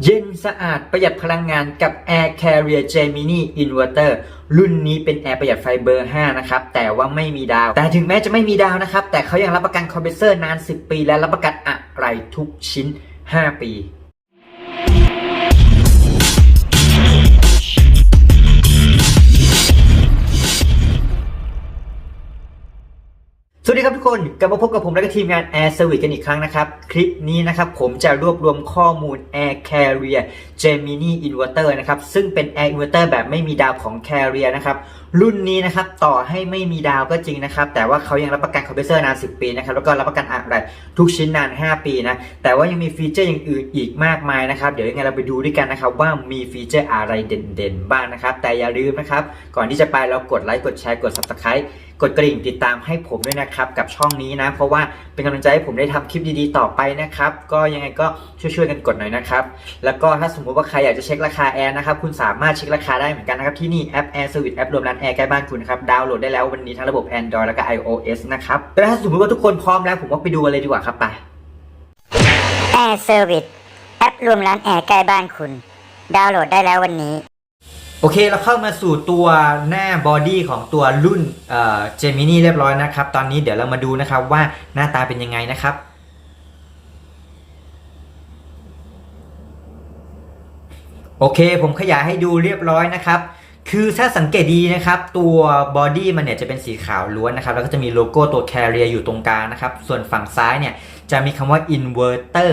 เย็นสะอาดประหยัดพลังงานกับ Air Carrier Gemini Inverter รุ่นนี้เป็นแอร์ประหยัดไฟเบอร์ 5 นะครับ แต่ว่าไม่มีดาว แต่ถึงแม้จะไม่มีดาวนะครับ แต่เขายังรับประกันคอมเพรสเซอร์นาน 10 ปี และรับประกันอะไรทุกชิ้น 5 ปี กคนกลับมาพบกับผมและก็ทีมงาน Air Service กันอีกครั้งนะครับ คลิปนี้นะครับผมจะรวบรวมข้อมูล Air Carrier Gemini Inverter นะครับ ซึ่งเป็น Air Inverter แบบไม่มีดาวของ Carrier นะครับ รุ่นนี้นะครับต่อให้ไม่มีดาวก็จริงนะครับ แต่ว่าเขายังรับประกันคอมเพรสเซอร์นาน 10 ปีนะครับ แล้วก็รับประกันอะไรทุกชิ้นนาน 5 ปีนะ แต่ว่ายังมีฟีเจอร์อย่างอื่นอีกมากมายนะครับ เดี๋ยวยังไงเราไปดูด้วยกันนะครับว่ามีฟีเจอร์อะไรเด่นๆ บ้างนะครับ แต่อย่าลืมนะครับ ก่อนที่จะไปเรากดไลค์กดแชร์กด Subscribe กดกระดิ่งติดตามให้ผมด้วยนะครับ กับช่องนี้นะ เพราะว่าเป็นกำลังใจให้ผมได้ทำคลิปดีๆต่อไปนะครับ ก็ยังไงก็ช่วยๆกันกดหน่อยนะครับ แล้วก็ถ้าสมมุติว่าใครอยากจะเช็คราคาแอร์นะครับ คุณสามารถเช็คราคาได้เหมือนกันนะครับ ที่นี่แอป Air Service แอปรวมร้านแอร์ใกล้บ้านคุณนะครับ ดาวน์โหลดได้แล้ววันนี้ทั้งระบบ Android แล้วก็ iOS นะครับแล้วถ้าสมมติว่าทุกคนพร้อมแล้วผมว่าไปดูกันเลยดีกว่าครับไป Air Service แอปรวมร้านแอร์ใกล้บ้านคุณ ดาวน์โหลดได้แล้ววันนี้ โอเคเราเข้ามาสู่ตัวหน้าบอดี้ของตัวรุ่นเอ่อ Gemini เรียบร้อยนะครับ ตอนนี้เดี๋ยวเรามาดูนะครับว่าหน้าตาเป็นยังไงนะครับโอเค ผมขยายให้ดูเรียบร้อยนะครับ คือถ้าสังเกตดีนะครับ ตัวบอดี้มันเนี่ยจะเป็นสีขาวล้วนนะครับ แล้วก็จะมีโลโก้ตัว Carrier อยู่ตรงกลางนะครับ ส่วนฝั่งซ้ายเนี่ยจะมีคำว่า Inverter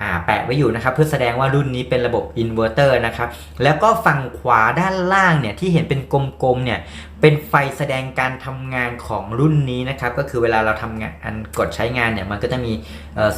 อ่าแปะไว้อยู่นะครับเพื่อแสดงว่ารุ่นนี้เป็นระบบอินเวอร์เตอร์นะครับแล้วก็ฝั่งขวาด้านล่างเนี่ยที่เห็นเป็นกลมๆเนี่ย เป็นไฟแสดงการทำงานของรุ่นนี้นะครับ ก็คือเวลาเราทำงานกดใช้งานเนี่ยมันก็จะมี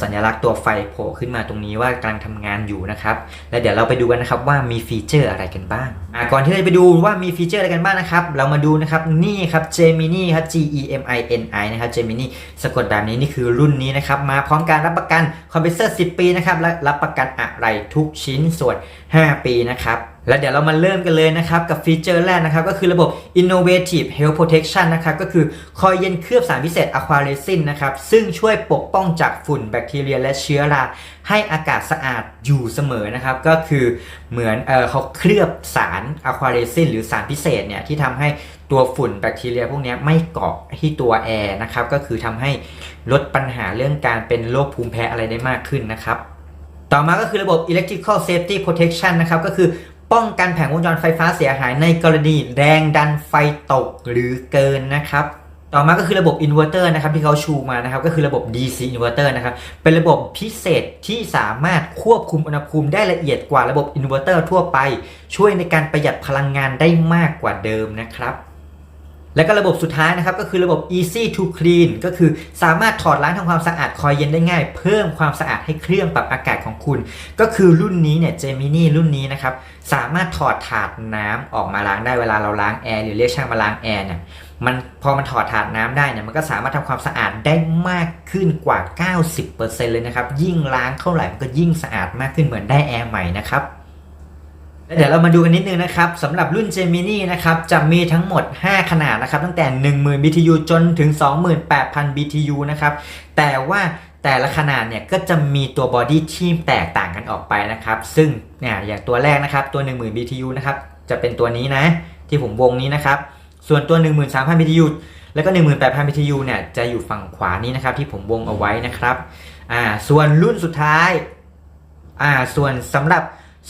สัญลักษณ์ตัวไฟโผล่ขึ้นมาตรงนี้ว่ากำลังทำงานอยู่นะครับ แล้วเดี๋ยวเราไปดูกันนะครับว่ามีฟีเจอร์อะไรกันบ้างก่อนที่เราจะไปดูว่ามีฟีเจอร์อะไรกันบ้างนะครับ เรามาดูนะครับนี่ครับ Gemini ครับ G E M I N I นะครับ Gemini สะกดแบบนี้นี่คือรุ่นนี้นะครับมาพร้อมการรับประกันคอมเพรสเซอร์ 10 ปีนะครับและรับประกันอะไรทุกชิ้นส่วน 5 ปีนะครับ แล้วเดี๋ยวเรามาเริ่มกันเลยนะครับ กับฟีเจอร์แรกนะครับ ก็คือระบบ Innovative Health Protection นะครับ ก็คือคอยเย็นเคลือบสารพิเศษ Aqua Resin นะครับ ซึ่งช่วยปกป้องจากฝุ่นแบคทีเรียและเชื้อรา ให้อากาศสะอาดอยู่เสมอนะครับ ก็คือเหมือนเออเขาเคลือบสาร Aqua Resin หรือสารพิเศษเนี่ยที่ทำให้ตัวฝุ่นแบคทีเรียพวกนี้ไม่เกาะที่ตัวแอร์นะครับ ก็คือทำให้ลดปัญหาเรื่องการเป็นโรคภูมิแพ้อะไรได้มากขึ้นนะครับต่อมาก็คือระบบ electrical safety protection นะครับ ก็คือ ป้องกันแผงวงจรไฟฟ้าเสียหายในกรณีแรงดันไฟตกหรือเกินนะครับต่อมาก็คือระบบอินเวอร์เตอร์นะครับที่เขาชูมานะครับก็คือระบบ DC inverter นะครับเป็นระบบพิเศษที่สามารถควบคุมอุณหภูมิได้ละเอียดกว่าระบบอินเวอร์เตอร์ทั่วไป ช่วยในการประหยัดพลังงานได้มากกว่าเดิมนะครับ แล้วก็ระบบสุดท้ายนะครับก็คือระบบ easy to clean ก็คือสามารถถอดล้างทำความสะอาดคอยเย็นได้ง่าย เพิ่มความสะอาดให้เครื่องปรับอากาศของคุณ ก็คือรุ่นนี้เนี่ย Gemini รุ่นนี้นะครับสามารถถอดถาดน้ำออกมาล้างได้เวลาเราล้างแอร์หรือเรียกช่างมาล้างแอร์เนี่ยมันพอมันถอดถาดน้ำได้เนี่ยมันก็สามารถทำความสะอาดได้มากขึ้นกว่า 90%เลยนะครับยิ่งล้างเท่าไหร่มันก็ยิ่งสะอาดมากขึ้นเหมือนได้แอร์ใหม่นะครับ แล้วเดี๋ยวเรามาดูกันนิดนึงนะครับสำหรับรุ่น Gemini นะครับจะมีทั้งหมด 5 ขนาดนะครับ ตั้งแต่ 10,000 BTU จนถึง 28,000 BTU นะครับ แต่ว่าแต่ละขนาดเนี่ยก็จะมีตัวบอดี้ที่แตกต่างกันออกไปนะครับ ซึ่งเนี่ยอย่างตัวแรกนะครับตัว 10,000 BTU นะครับจะเป็นตัวนี้นะ ที่ผมวงนี้นะครับ ส่วนตัว 13,000 BTU แล้วก็ 18,000 BTU เนี่ยจะอยู่ฝั่งขวานี้นะครับ ที่ผมวงเอาไว้นะครับอ่าส่วนรุ่นสุดท้ายอ่าส่วนสำหรับ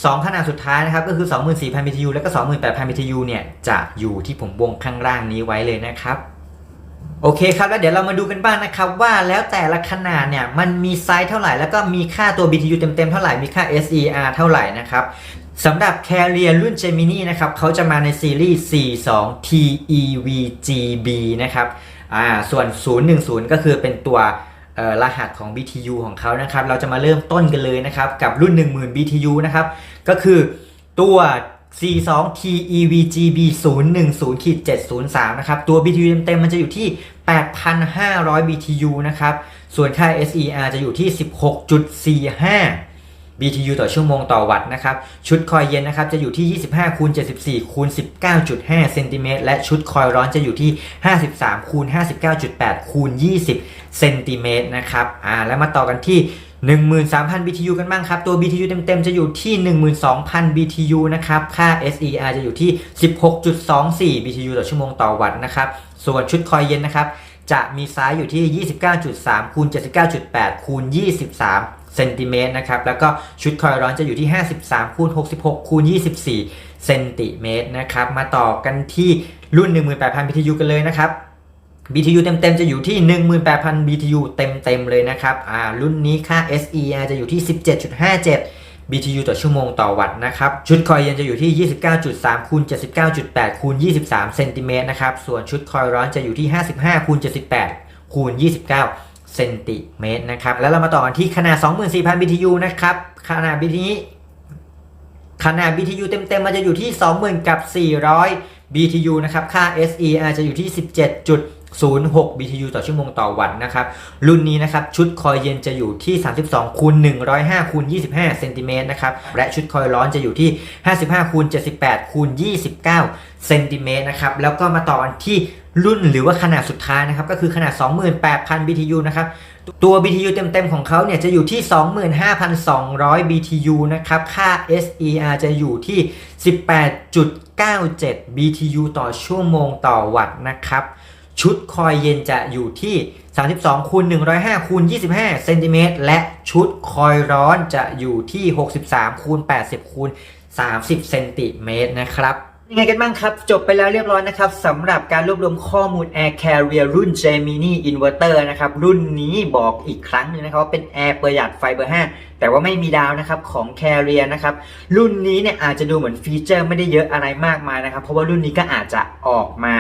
2ขนาดสุดท้ายนะครับก็คือ 24,000 BTU แล้วก็ 28,000 BTU เนี่ยจะอยู่ที่ผมวงข้างล่างนี้ไว้เลยนะครับโอเคครับแล้วเดี๋ยวเรามาดูกันบ้างนะครับว่าแล้วแต่ละขนาดเนี่ยมันมีไซส์เท่าไหร่ แล้วก็มีค่าตัว BTU เต็มๆเท่าไหร่มีค่า SER เท่าไหร่นะครับสำหรับ Carrier รุ่น Gemini นะครับเขาจะมาในซีรีส์ 42 TEVGB นะครับอ่าส่วน 010 ก็คือเป็นตัว รหัสของ BTU ของเขานะครับ เราจะมาเริ่มต้นกันเลยนะครับ กับรุ่น 10,000 BTU นะครับ ก็คือตัว C2 TEVGB 0 1 0ขีด703 นะครับ ตัว BTU เต็มๆมันจะอยู่ที่ 8,500 BTU นะครับ ส่วนค่า SER จะอยู่ที่ 16.45 BTU ต่อชั่วโมงต่อวัตต์นะครับ ชุดคอยเย็นนะครับจะอยู่ที่ 25คูณ74คูณ19.5เซนติเมตรและชุดคอยร้อนจะอยู่ที่ 53คูณ59.8คูณ20เซนติเมตรนะครับ อ่า แล้วมาต่อกันที่ 13,000 BTU กันบ้างครับ ตัว BTU เต็มๆ จะอยู่ที่ 12,000 BTU นะครับ ค่า SER จะอยู่ที่ 16.24 BTU ต่อชั่วโมงต่อวัตต์นะครับ ส่วนชุดคอยเย็นนะครับจะมีไซส์อยู่ที่ 29.3คูณ79.8คูณ23 เซนติเมตรนะครับ แล้วก็ชุดคอยร้อนจะอยู่ที่ 53คูณ66คูณ24เซนติเมตรนะครับ มาต่อกันที่รุ่น 18,000 BTU กันเลยนะครับ BTU เต็มๆ จะอยู่ที่ 18,000 BTU เต็มๆ เลยนะครับ อ่า รุ่นนี้ค่า SER จะอยู่ที่ 17.57 BTU ต่อชั่วโมงต่อวัตต์นะครับ ชุดคอยเย็นจะอยู่ที่ 29.3คูณ79.8คูณ23เซนติเมตรนะครับ ส่วนชุดคอยร้อนจะอยู่ที่ 55คูณ78คูณ29 เซนติเมตรนะครับ แล้วเรามาต่อกันที่ขนาด 24,000 BTU นะครับ ขนาดบิทีขนาด BTU เต็มๆ มันจะอยู่ที่ 20,000 กับ 400 BTU นะครับ ค่า SER จะอยู่ที่ 06 BTU ต่อชั่วโมงต่อวัตต์นะครับ รุ่นนี้นะครับ ชุดคอยเย็นจะอยู่ที่ 32คูณ105คูณ25เซนติเมตรนะครับ และชุดคอยร้อนจะอยู่ที่ 55คูณ78คูณ29เซนติเมตรนะครับ แล้วก็มาต่อกันที่รุ่นหรือว่าขนาดสุดท้ายนะครับ ก็คือขนาด 28,000 BTU นะครับตัว BTU เต็มๆ ของเขาเนี่ยจะอยู่ที่ 25,200 BTU นะครับ ค่า SER จะอยู่ที่ 18.97 BTU ต่อชั่วโมงต่อวัตต์นะครับ ชุดคอยเย็นจะอยู่ที่ 32คูณ105คูณ25เซนติเมตรและชุดคอยร้อนจะอยู่ที่ 63คูณ80คูณ30เซนติเมตรนะครับยังไงกันบ้างครับ จบไปแล้วเรียบร้อยนะครับสำหรับการรวบรวมข้อมูล Air Carrier รุ่น Gemini Inverter นะครับ รุ่นนี้บอกอีกครั้งหนึงนะครับว่าเป็น Air ประหยัดไฟเบอร์ 5 แต่ว่าไม่มีดาวนะครับของ Carrier นะครับ รุ่นนี้เนี่ยอาจจะดูเหมือนฟีเจอร์ไม่ได้เยอะอะไรมากมายนะครับ เพราะว่ารุ่นนี้ก็อาจจะออกมา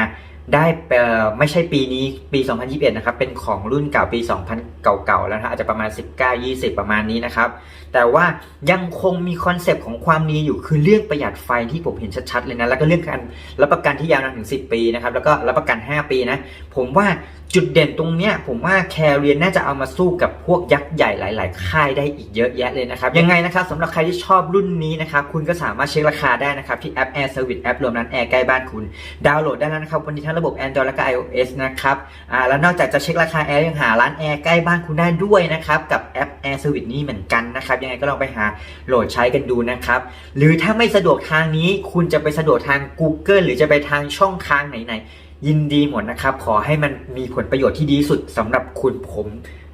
ได้เอ่อไม่ใช่ปีนี้ปี 2021 นะครับ เป็นของรุ่นเก่าปี 2000 เก่าๆแล้วนะอาจจะประมาณ 19-20 ประมาณนี้นะครับ แต่ว่ายังคงมีคอนเซปต์ของความนี้อยู่คือเรื่องประหยัดไฟที่ผมเห็นชัดๆเลยนะ แล้วก็เรื่องการรับประกันที่ยาวนานถึง 10 ปีนะครับ แล้วก็รับประกัน 5 ปีนะ ผมว่า จุดเด่นตรงเนี้ยผมว่าแคเรียนน่าจะเอามาสู้กับพวกยักษ์ใหญ่หลาย ๆ ค่ายได้อีกเยอะแยะเลยนะครับ ยังไงนะครับสำหรับใครที่ชอบรุ่นนี้นะครับ คุณก็สามารถเช็คราคาได้นะครับ ที่แอป Air Service แอปรวมร้านแอร์ใกล้บ้านคุณ ดาวน์โหลดได้แล้วนะครับ วันนี้ทั้งระบบ Android และก็ iOS นะครับอ่าแล้วนอกจากจะเช็คราคาแอร์ยังหาร้านแอร์ใกล้บ้านคุณได้ด้วยนะครับกับแอป Air Service นี้เหมือนกันนะครับยังไงก็ลองไปหาโหลดใช้กันดูนะครับหรือถ้าไม่สะดวกทางนี้คุณจะไปสะดวกทาง Google หรือจะไปทางช่องทางไหนๆ ยินดีหมดนะครับ ขอให้มันมีผลประโยชน์ที่ดีสุดสำหรับคุณผม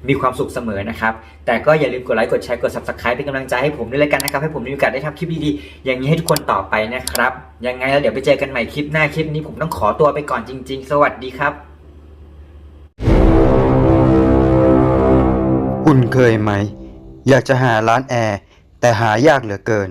มีความสุขเสมอนะครับ แต่ก็อย่าลืมกดไลค์กดแชร์กด subscribe เป็นกำลังใจให้ผมด้วยแล้วกันนะครับ ให้ผมมีโอกาสได้ทำคลิปดีๆ อย่างนี้ให้ทุกคนต่อไปนะครับ ยังไงแล้วเดี๋ยวไปเจอกันใหม่คลิปหน้าคลิปนี้ผมต้องขอตัวไปก่อนจริง ๆ สวัสดีครับ คุณเคยไหม อยากจะหาร้านแอร์แต่หายากเหลือเกิน